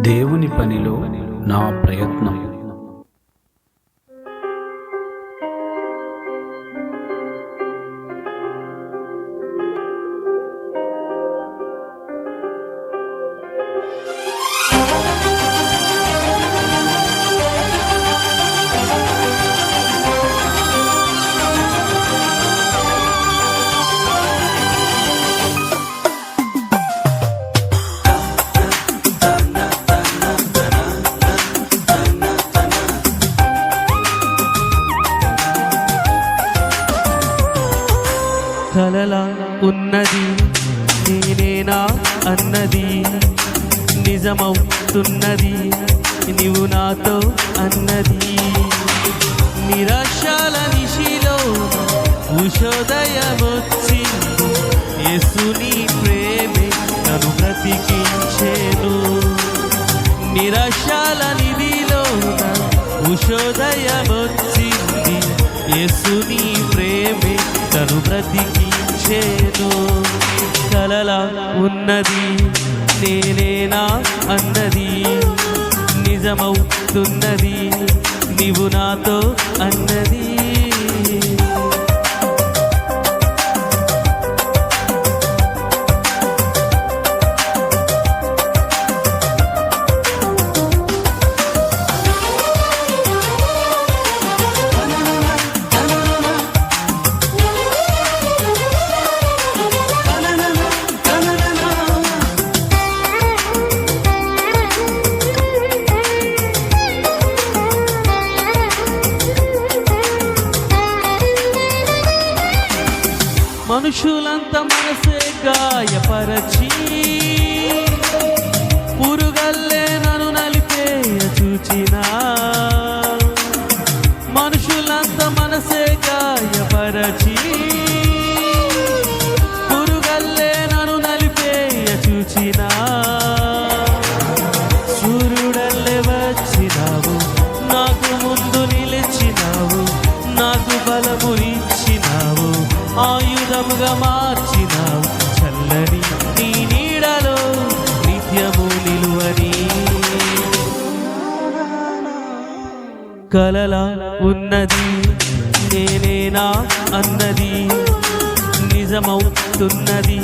దేవుని పనిలో నా ప్రయత్నం. ఉన్నది. నేనేనా అన్నది? నిజమవుతున్నది. నీవు నాతో అన్నది. నిరాశాల నిశిలో ఉషోదయమొచ్చి యేసుని ప్రేమే నన్ను బ్రతికించేను. నిరాశాల నిధిలో ఉషోదయమొచ్చింది. యేసుని ప్రేమే తను బ్రతికించేను. ఉన్నది నేనేనా అన్నది? నిజమవుతున్నది నీవు నాతో అన్నది. మనుషులంత మనసే గాయపరచి కలలా ఉన్నది. నేనేనా అన్నది. నిజమవుతున్నది.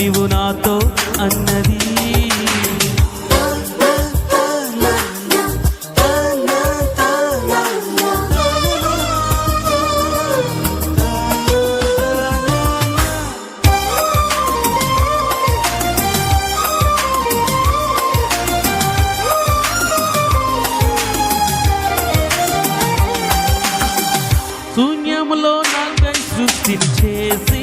నీవు నాతో అన్నది. సృష్టిని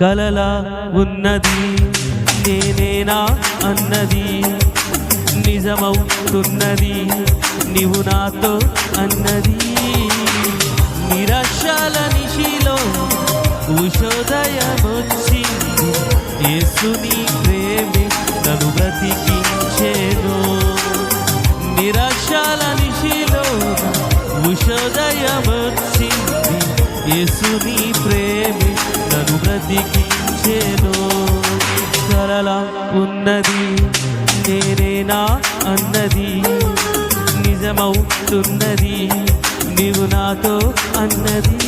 కలలా ఉన్నది. నేనేనా అన్నది? నిజమవుతున్నది. నీవు నాతో అన్నది. నిరాశాల నిశిలో ఉషోదయమొచ్చింది యేసుని ప్రేమి నన్ను బ్రతికించేను. నిరాశాల నిశిలో ఉషోదయమొచ్చింది యేసుని ప్రేమి నన్ను బ్రతికించేను సరళ ఉన్నది. నేనేనా అన్నది. నిజమవుతున్నది. నీవు నాతో అన్నది.